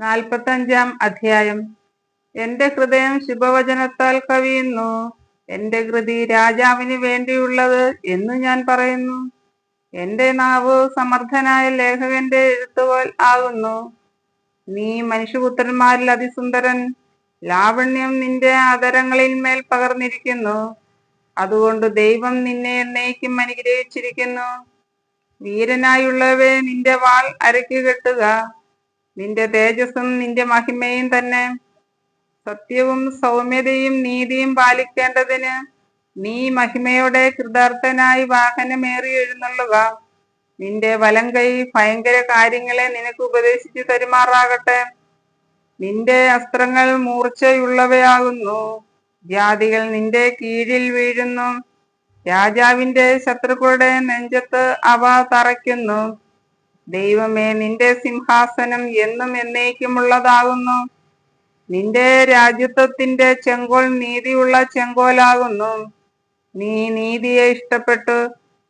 നാൽപ്പത്തഞ്ചാം അധ്യായം. എന്റെ ഹൃദയം ശുഭവചനത്താൽ കവിയുന്നു. എന്റെ കൃതി രാജാവിന് വേണ്ടിയുള്ളത് എന്ന് ഞാൻ പറയുന്നു. എന്റെ നാവ് സമർത്ഥനായ ലേഖകന്റെ എഴുത്തുപോൽ ആകുന്നു. നീ മനുഷ്യപുത്രന്മാരിൽ അതിസുന്ദരൻ. ലാവണ്യം നിന്റെ ആദരങ്ങളിൽ മേൽ പകർന്നിരിക്കുന്നു. അതുകൊണ്ട് ദൈവം നിന്നെ എന്നേക്കും അനുഗ്രഹിച്ചിരിക്കുന്നു. വീരനായുള്ളവേ നിന്റെ വാൾ അരയ്ക്ക് കെട്ടുക. നിന്റെ തേജസ്സും നിന്റെ മഹിമയും തന്നെ. സത്യവും സൗമ്യതയും നീതിയും പാലിക്കേണ്ടതിന് നീ മഹിമയുടെ കൃതാർത്ഥനായി വാഹനമേറി എഴുന്നള്ളുക. നിന്റെ വലം കൈ ഭയങ്കര കാര്യങ്ങളെ നിനക്ക് ഉപദേശിച്ചു തരുമാറാകട്ടെ. നിന്റെ അസ്ത്രങ്ങൾ മൂർച്ചയുള്ളവയാകുന്നു. ജാതികൾ നിന്റെ കീഴിൽ വീഴുന്നു. രാജാവിന്റെ ശത്രുക്കളുടെ നെഞ്ചത്ത് അവ തറയ്ക്കുന്നു. ദൈവമേ നിന്റെ സിംഹാസനം എന്നും എന്നേക്കുമുള്ളതാകുന്നു. നിന്റെ രാജ്യത്വത്തിന്റെ ചെങ്കോൽ നീതിയുള്ള ചെങ്കോലാകുന്നു. നീ നീതിയെ ഇഷ്ടപ്പെട്ടു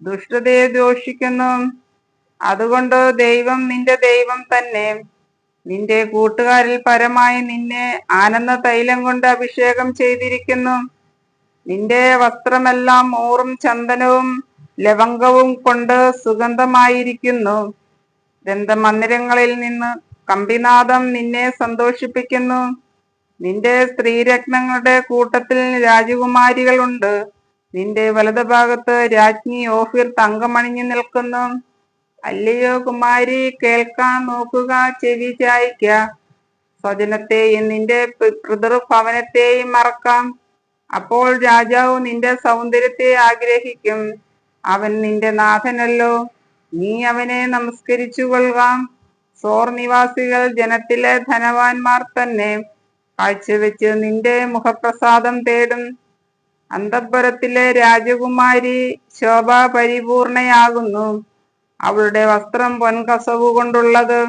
ദുഷ്ടതയെ ദോഷിക്കുന്നു അതുകൊണ്ട് ദൈവം നിന്റെ ദൈവം തന്നെ. നിന്റെ കൂട്ടുകാരിൽ പരമായി നിന്നെ ആനന്ദ തൈലം കൊണ്ട് അഭിഷേകം ചെയ്തിരിക്കുന്നു. നിന്റെ വസ്ത്രമെല്ലാം ഊറും ചന്ദനവും ലവംഗവും കൊണ്ട് സുഗന്ധമായിരിക്കുന്നു. ഗ്രന്ഥമന്ദിരങ്ങളിൽ നിന്ന് കമ്പിനാഥം നിന്നെ സന്തോഷിപ്പിക്കുന്നു. നിന്റെ സ്ത്രീരത്നങ്ങളുടെ കൂട്ടത്തിൽ രാജകുമാരികളുണ്ട്. നിന്റെ വലതുഭാഗത്ത് രാജ്ഞി ഓഫിർ തങ്കമണിഞ്ഞു നിൽക്കുന്നു. അല്ലയോ കുമാരി കേൾക്കാൻ നോക്കുക ചെവി ചായ്ക്ക. സ്വജനത്തെയും നിന്റെ പിതൃഭവനത്തെയും മറക്കാം. അപ്പോൾ രാജാവ് നിന്റെ സൗന്ദര്യത്തെ ആഗ്രഹിക്കും. അവൻ നിന്റെ നാഥനല്ലോ. നീ അവനെ നമസ്കരിച്ചു കൊള്ളുക സോർ നിവാസികൾ ജനത്തിലെ ധനവാന്മാർ തന്നെ കാഴ്ചവെച്ച് നിന്റെ മുഖപ്രസാദം തേടും. അന്തപുരത്തിലെ രാജകുമാരി ശോഭ പരിപൂർണയാകുന്നു. അവളുടെ വസ്ത്രം പൊൻകസവ് കൊണ്ടുള്ളത്.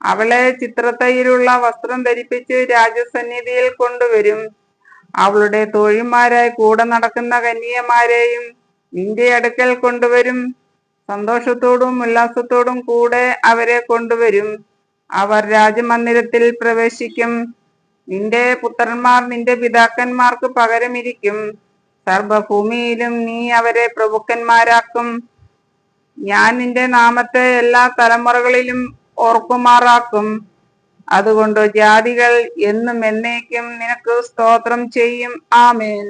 അവളെ ചിത്രത്തയിലുള്ള വസ്ത്രം ധരിപ്പിച്ച് രാജസന്നിധിയിൽ കൊണ്ടുവരും. അവളുടെ തോഴിമാരായി കൂടെ നടക്കുന്ന കന്യമാരെയും നിന്റെ അടുക്കൽ കൊണ്ടുവരും. സന്തോഷത്തോടും ഉല്ലാസത്തോടും കൂടെ അവരെ കൊണ്ടുവരും. അവർ രാജമന്ദിരത്തിൽ പ്രവേശിക്കും. നിന്റെ പുത്രന്മാർ നിന്റെ പിതാക്കന്മാർക്ക് പകരമിരിക്കും. സർവഭൂമിയിലും നീ അവരെ പ്രഭുക്കന്മാരാക്കും. ഞാൻ നിന്റെ നാമത്തെ എല്ലാ തലമുറകളിലും ഓർക്കുമാറാക്കും. അതുകൊണ്ട് ജാതികൾ എന്നും എന്നേക്കും നിനക്ക് സ്തോത്രം ചെയ്യും. ആമേൻ.